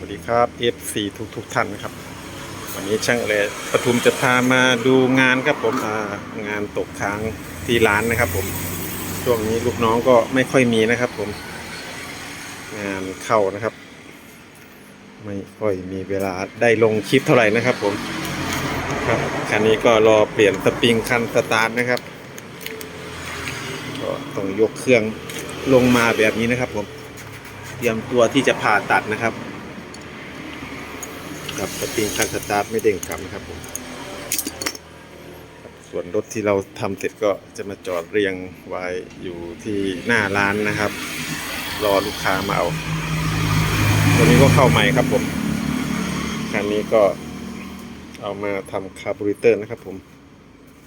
วัสดีครับ FC ทุกทุกท่านครับ วันนี้ช่างเลยปทุมจะพามาดูงานครับผมงานตกค้างที่ร้านนะครับ ผมช่วงนี้ลูกน้องก็ไม่ค่อยมีนะครับ ผม งานเข้านะครับ ไม่ค่อยมีเวลาได้ลงคลิปเท่าไหร่นะครับ ผมครับคันนี้ก็รอเปลี่ยนสปริงคันสตาร์ทนะครับก็ต้องยกเครื่องลงมาแบบนี้นะครับ ผมเตรียมตัวที่จะผ่าตัดนะครับ ครับสปริงคันสตาร์ทไม่เด้งกลับนะครับผมส่วนรถที่เราทำเสร็จก็จะมาจอดเรียงไว้อยู่ที่หน้าร้านนะครับ รอลูกค้ามาเอาตัวนี้ก็เข้าใหม่ครับผมคันนี้ก็เอามาทำคาร์บูเรเตอร์นะครับผม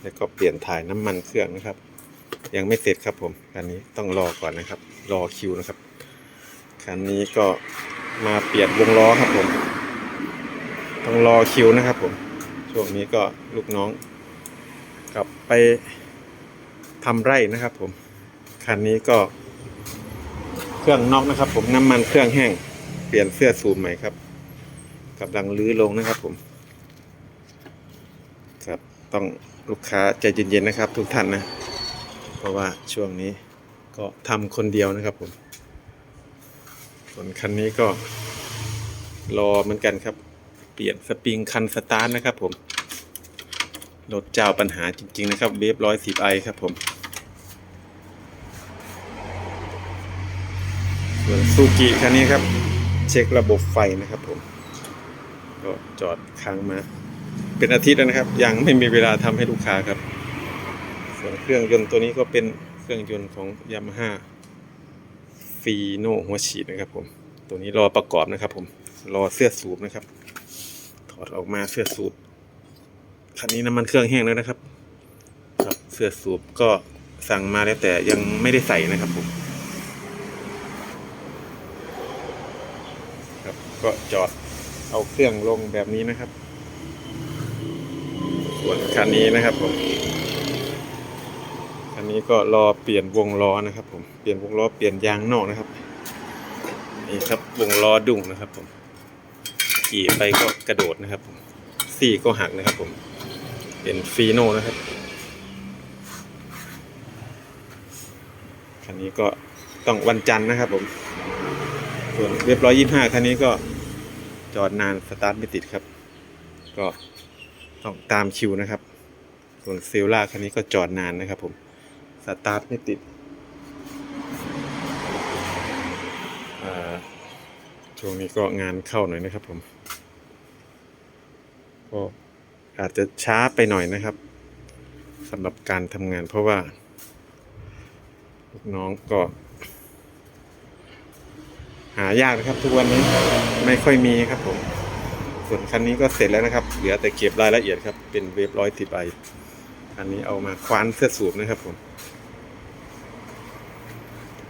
แล้วก็เปลี่ยนถ่ายน้ำมันเครื่องนะครับ ยังไม่เสร็จครับผมคันนี้ต้องรอก่อนนะครับ รอคิวนะครับคันนี้ก็มาเปลี่ยนวงล้อครับผม ต้องรอคิวนะครับผม ช่วงนี้ก็ลูกน้อง กลับไปทำไร่นะครับผม คันนี้ก็ เครื่องน็อกนะครับ ผมน้ำมันเครื่องแห้ง เปลี่ยนเสื้อสูบใหม่ครับกำลังลื้อลงนะครับผมครับต้องลูกค้าใจเย็นๆนะครับ ทุกท่านนะ เพราะว่าช่วงนี้ก็ทำคนเดียวนะครับผมส่วนคันนี้ก็รอเหมือนกันครับ ปลี่ยนสปริงคันสตาร์ทนะครับผมรถเจ้าปัญหาจริง ๆ นะครับเวฟร้อยสิบไอครับผมส่วนซูกิคันนี้ครับ เช็คระบบไฟนะครับผมก็จอดค้างมา เป็นอาทิตย์แล้วนะครับ ยังไม่มีเวลาทำให้ลูกค้าครับ ส่วนเครื่องยนต์ตัวนี้ก็เป็นเครื่องยนต์ของยามาฮ่าฟีโนหัวฉีดนะครับผม ตัวนี้รอประกอบนะครับผมรอเสื้อสูบนะครับ อดออกมาเสื้อสูบคันนี้น้ำมันเครื่องแห้งแล้วนะครับ ครับเสื้อสูบก็สั่งมาแล้วแต่ยังไม่ได้ใส่นะครับผมครับก็จอดเอาเครื่องลงแบบนี้นะครับ ส่วนคันนี้นะครับผมคันนี้ก็รอเปลี่ยนวงล้อนะครับ ผมเปลี่ยนวงล้อเปลี่ยนยางนอกนะครับนี่ครับวงล้อดุ่งนะครับผม ขี่ไปก็กระโดดนะครับผมซี่ก็หักนะครับผม เป็นฟีโน่นะครับ คันนี้ก็ต้องวันจันทร์นะครับผม ส่วนเรียบร้อยยี่ห้าคันนี้ก็จอดนานสตาร์ทไม่ติดครับ ก็ต้องตามคิวนะครับ ส่วนเซลล่าคันนี้ก็จอดนานนะครับผม สตาร์ทไม่ติดช่วงนี้ก็งานเข้าหน่อยนะครับผม ก็อาจจะช้าไปหน่อยนะครับสำหรับการทำงานเพราะว่าลูกน้องก็ หายากนะครับ ทุกวันนี้ไม่ค่อยมีครับผม ส่วนคันนี้ก็เสร็จแล้วนะครับ เหลือแต่เก็บรายละเอียดครับ เป็นเวฟร้อยสิบไอคันนี้เอามาคว้านเสื้อสูบนะครับผม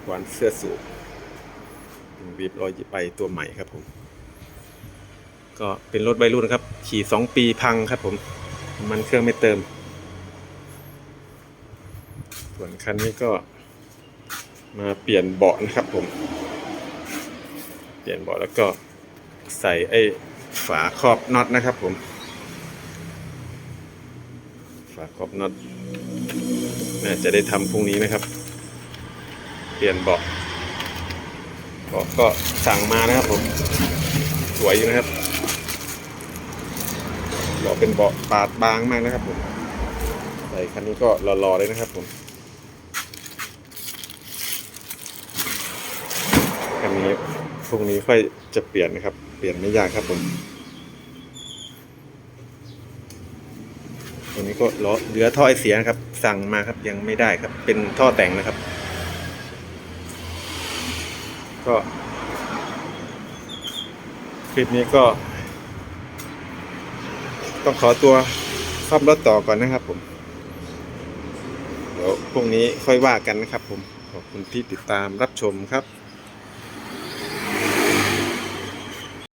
คว้านเสื้อสูบเป็นเวฟร้อยสิบไอตัวใหม่ครับผม เป็นรถวัยรุ่นครับ ขี่สองปีพังครับผม มันเครื่องไม่เติม ส่วนคันนี้ก็มาเปลี่ยนเบาะนะครับผม เปลี่ยนเบาะแล้วก็ใส่ไอ้ฝาครอบน็อตนะครับผม ฝาครอบน็อตน่าจะได้ทำพรุ่งนี้นะครับ เปลี่ยนเบาะเบาะก็สั่งมานะครับผม สวยอยู่นะครับ เบาะเป็นเบาะปาดบางมากนะครับผมใส่คันนี้ก็รอๆเลยนะครับผมคันนี้พรุ่งนี้ค่อยจะเปลี่ยนนะครับ เปลี่ยนไม่ยากครับผมตัวนี้ก็ล้อเหลือท่อไอเสียนะครับ สั่งมาครับยังไม่ได้ครับ เป็นท่อแต่งนะครับ ก็คลิปนี้ก็ ต้องขอตัวซ่อมรถต่อก่อนนะครับผม เดี๋ยวพรุ่งนี้ค่อยว่ากันนะครับผม ขอบคุณที่ติดตามรับชมครับ